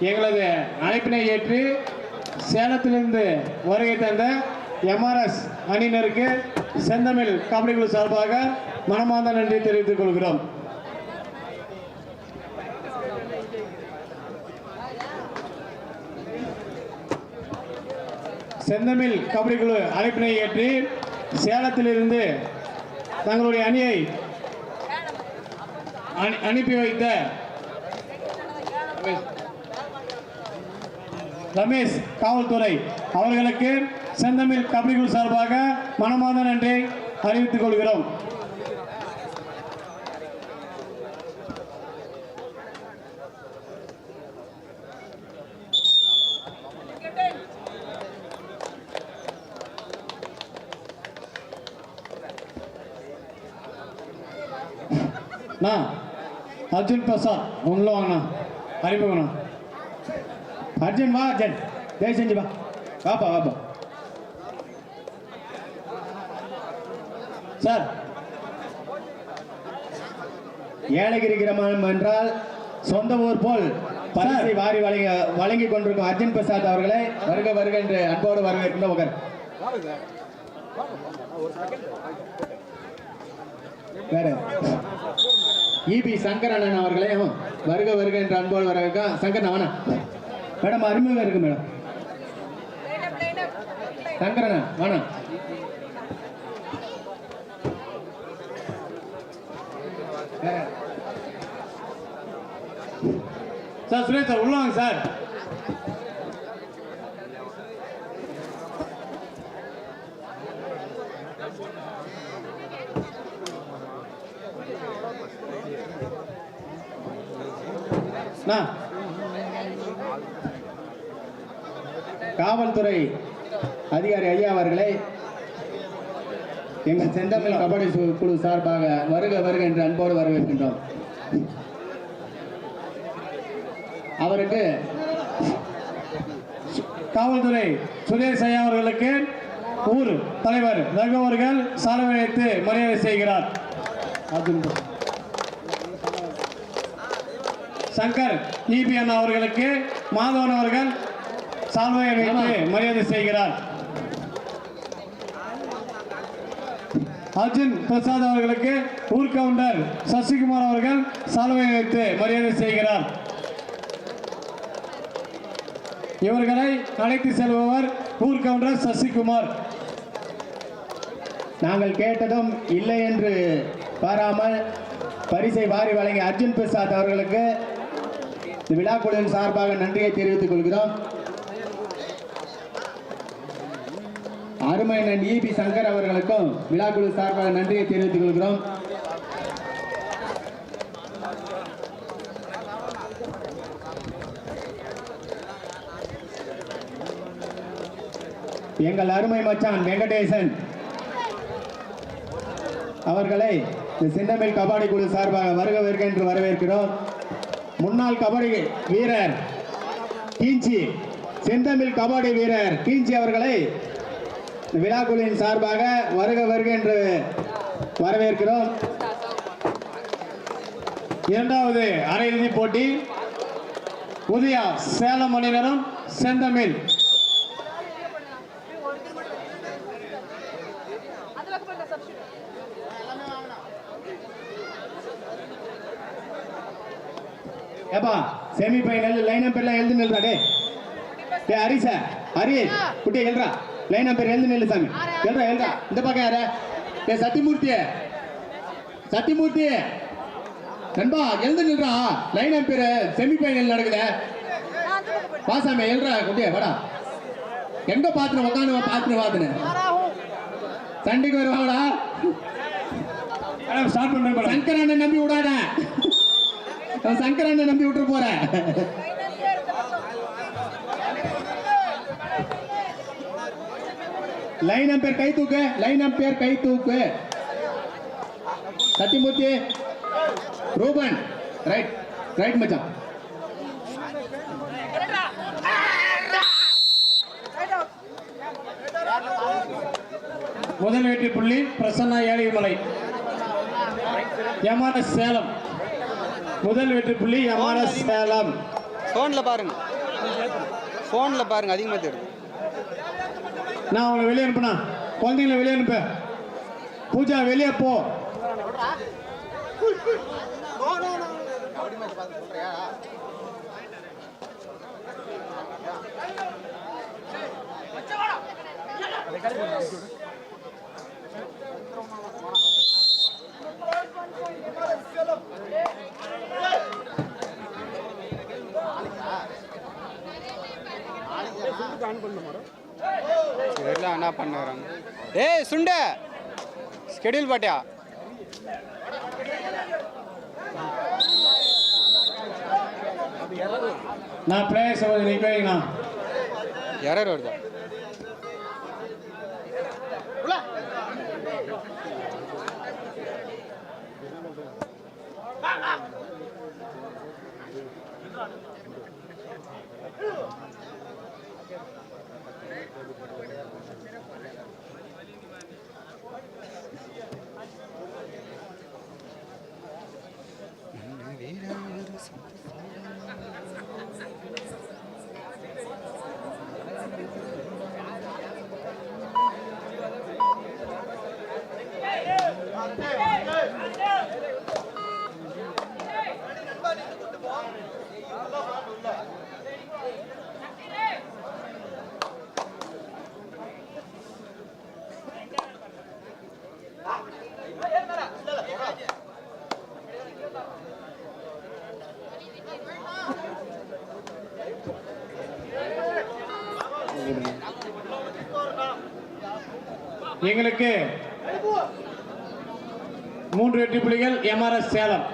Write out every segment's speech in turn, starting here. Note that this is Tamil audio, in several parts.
எங்களது அழைப்பினை ஏற்று சேலத்திலிருந்து வருகை தந்த எம்ஆர்எஸ் அணியினருக்கு செந்தமிழ் கபடி குழு சார்பாக மனமார்ந்த நன்றி தெரிவித்துக் கொள்கிறோம். செந்தமிழ் கபடி குழு அழைப்பினை ஏற்றி சேலத்திலிருந்து தங்களுடைய அணியை அனு- அனுப்பி வைத்த ரமேஷ் காவல்துறை அவர்களுக்கு செந்தமிழ் கபடி சார்பாக மனமார்ந்த நன்றி அறிவித்துக் கொள்கிறோம். அர்ஜுன் பிரசாத் உள்ள வாங்கண்ணா அறிமுகண்ணா. அர்ஜுன் வா அர்ஜுன். தயவு செஞ்சு வா. வாப்பா வாப்பா சார். ஏலகிரி கிராமம் என்றால் சொந்த ஊர் போல் பரிசை வாரி வழங்கி வழங்கி கொண்டிருக்கும் அர்ஜுன் பிரசாத் அவர்களை வருக வருக என்று அன்போடு வரவேற்கின்ற உகர் வேற. இபி சங்கர் அண்ணன் அவர்களையும் வருக வருக என்று அன்போடு வரவேற்க சங்கர் அவனா மேடம் அறிமுகம் இருக்கு மேடம். சங்கர் அண்ணா வேணாம் சார் சுரேஷ் சார் உள்ள வாங்க சார். நான் காவல்துறை அதிகாரி ஐயா அவர்களை எங்கள் செந்தமிழ் கபடி சு- குழு சார்பாக வருக வருக என்று அன்போடு வரவேற்கின்றோம். அவருக்கு காவல்துறை சுரேஷ் ஐயா அவர்களுக்கு ஊர் தலைவர் ரகு அவர்கள் மரியாதை செய்கிறார். சங்கர் இபி அண்ணா அவர்களுக்கு மாதவன் அவர்கள் சால்வையை வைத்து மரியாதை செய்கிறார். அர்ஜுன் பிரசாத் அவர்களுக்கு ஊர் கவுண்டர் சசிகுமார் அவர்கள் சால்வையை வைத்து மரியாதை செய்கிறார். இவர்களை அழைத்து செல்பவர் ஊர் கவுண்டர் சசிகுமார். நாங்கள் கேட்டதும் இல்லை என்று பாராமல் பரிசை வாரி வழங்கிய அர்ஜுன் பிரசாத் அவர்களுக்கு விழாக்குழுவின் சார்பாக நன்றியை தெரிவித்துக் கொள்கிறோம். அருமையன் இபி சங்கர் அவர்களுக்கும் விழாக்குழு சார்பாக நன்றியை தெரிவித்துக் கொள்கிறோம். எங்கள் அருமை மச்சான் வெங்கடேசன் அவர்களை சின்னமில் கபாடி குழு சார்பாக வருக வருக என்று வரவேற்கிறோம். முன்னாள் கபடி வீரர் கீஞ்சி செந்தமிழ் கபாடி வீரர் கீஞ்சி அவர்களை விழாக்குழுவின் சார்பாக வருக வருக என்று வரவேற்கிறோம். இரண்டாவது அரையிறுதி போட்டி உதயா சேலம் அணியினரும் செந்தமிழ். ஏப்பா செமி ஃபைனல் லைன் நம்பர் எல்லாம் எழுந்து நில்றா டே ஹரிசா ஹரி குட்டி எழுறா லைன் நம்பர் எழுந்து நில்லு சாமி. எழுறா எழுறா இந்த பக்கம் யார? டே சத்தியமூர்த்தி சத்தியமூர்த்தி நண்பா எழுந்து நில்றா. லைன் நம்பர் செமி ஃபைனல் நடக்குதே. வா சாமி எழுறா குட்டியா வாடா. எங்க பாத்துன உட்காந்து பாத்துன பாத்துன சண்டைக்கு வருவாடா ஸ்டார்ட் பண்ணுறேன் மேடம். சங்கர் அண்ணன் நம்பி விடாத. சங்கர் அண்ணன் நம்பி விட்டுட்டு போறேன். லைன் அம்பேர் கை தூக்கு லைன் அம்பேர் கை தூக்கு. சத்தியமூர்த்தி ரூபன் ரைட் ரைட் மச்சான். முதல் வெற்றி புள்ளி பிரசன்னா ஏழைமலை. எம்ஆர்எஸ் சேலம். முதல் வெற்றி புள்ளி எம்ஆர்எஸ் சேலம். ஃபோனில் பாருங்க. ஃபோனில் பாருங்க அதிகமாக தெரியும் நான் அவங்களை வெளியே அனுப்புனா. குழந்தைங்கள வெளியே அனுப்ப. பூஜா வெளியே போ. தெரியல என்ன பண்ணுறாங்க? ஏய் சுண்ட. ஸ்கெடியூல் பாட்டியா? நான் பிளேயர்ஸ் வைங்கண்ணா எரர் வருதா? எங்களுக்கு மூன்று வெற்றி புள்ளிகள் எம்ஆர்எஸ் சேலம்.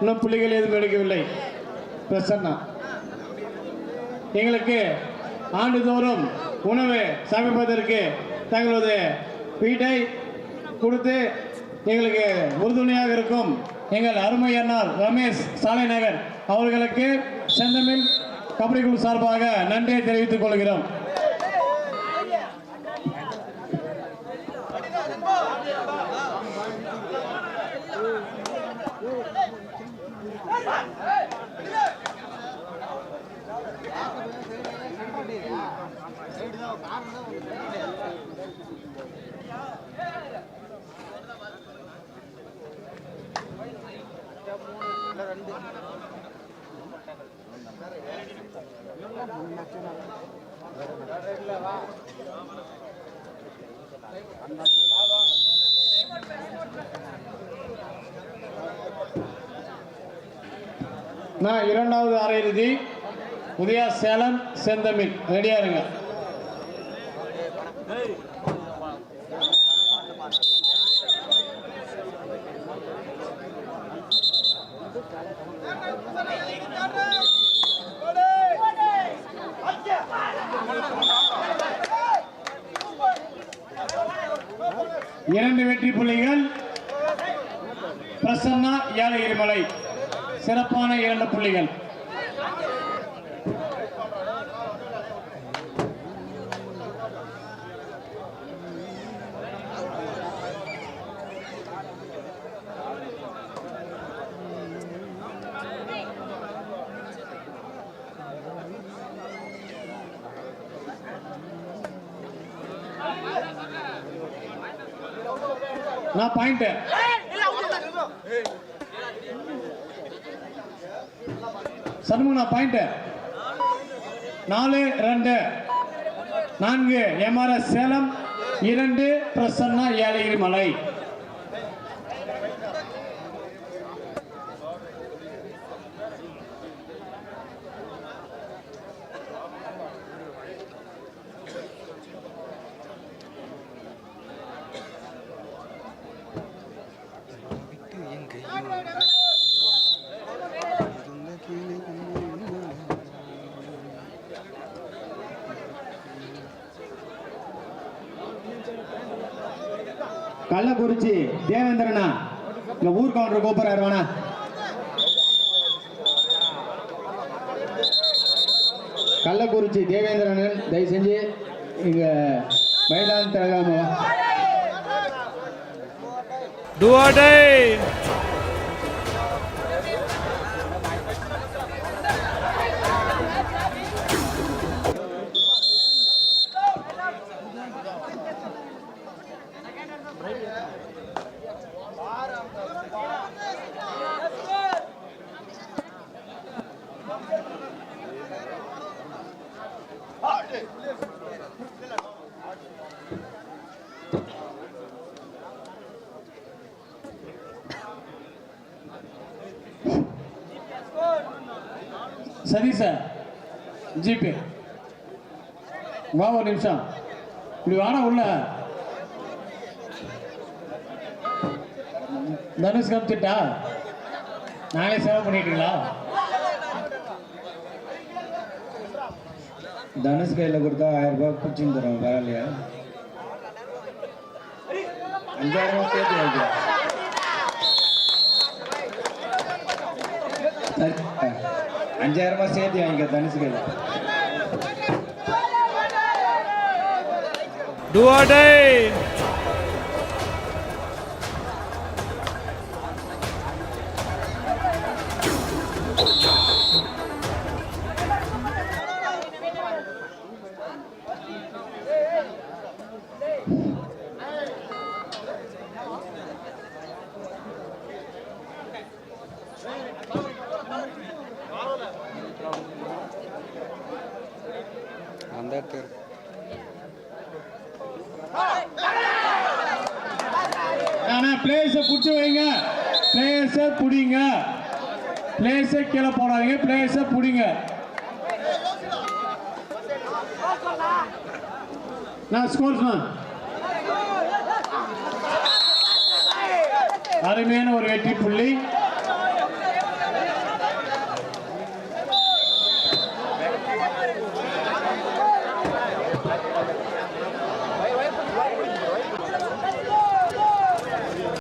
இன்னும் புள்ளிகள் எதுவும் எடுக்கவில்லை. பிரசன்னா. எங்களுக்கு ஆண்டுதோறும் உணவு சமைப்பதற்கு தங்களது வீட்டை கொடுத்து எங்களுக்கு உறுதுணையாக இருக்கும் எங்கள் அருமை அண்ணார் ரமேஷ் சாலை நகர் அவர்களுக்கு செந்தமிழ் கபடி குழு சார்பாக நன்றியை தெரிவித்துக் கொள்கிறோம். நான் இரண்டாவது அரையிறுதி. உதயா சேலம் செந்தமிழ். ரெடியா இருங்க. இரண்டு வெற்றி புள்ளிகள். பிரசன்னா ஏலகிரி மலை சிறப்பான இரண்டு புள்ளிகள். நான் பாயிண்ட் சண்முகனா பாயிண்ட் நாலு ரெண்டு. நான்கு எம்ஆர்எஸ் சேலம். இரண்டு பிரசன்னா ஏலகிரி மலை. கள்ளக்குறிச்சி தேவேந்திரனா? இந்த ஊர் கவுண்டர் கூப்பிடுறாரு வேணா. கள்ளக்குறிச்சி தேவேந்திரன் தயவு செஞ்சு இங்க மைதான திறகாம Do சரி சார். ஜிபே. வா ஒரு நிமிஷம். இப்படி வாடா உள்ள. தனுஷ் காமிச்சிட்டா? நானே சேவை பண்ணிட்டீங்களா? தனுஷ் கையில் கொடுத்தா ஆயிரம் ரூபாய் பிடிச்சின்னு தரோம் பரவாயில்லையா? அஞ்சாயிரம் ரூபாய் சேர்த்து வைக்கிறேன் அஞ்சாயிரம் ரூபாய் சேர்த்து வாங்கிக்க தனுஷ் கையில் Do அந்த இடத்துல இருக்கு. ஆனா பிடிச்சி வைங்க. பிளேஸை பிடிங்க. பிளேஸை கீழே போடாதீங்க. பிளேஸை பிடிங்க. நான் ஸ்கோர்ஸ்மேன் அருமையான ஒரு வெற்றி புள்ளி.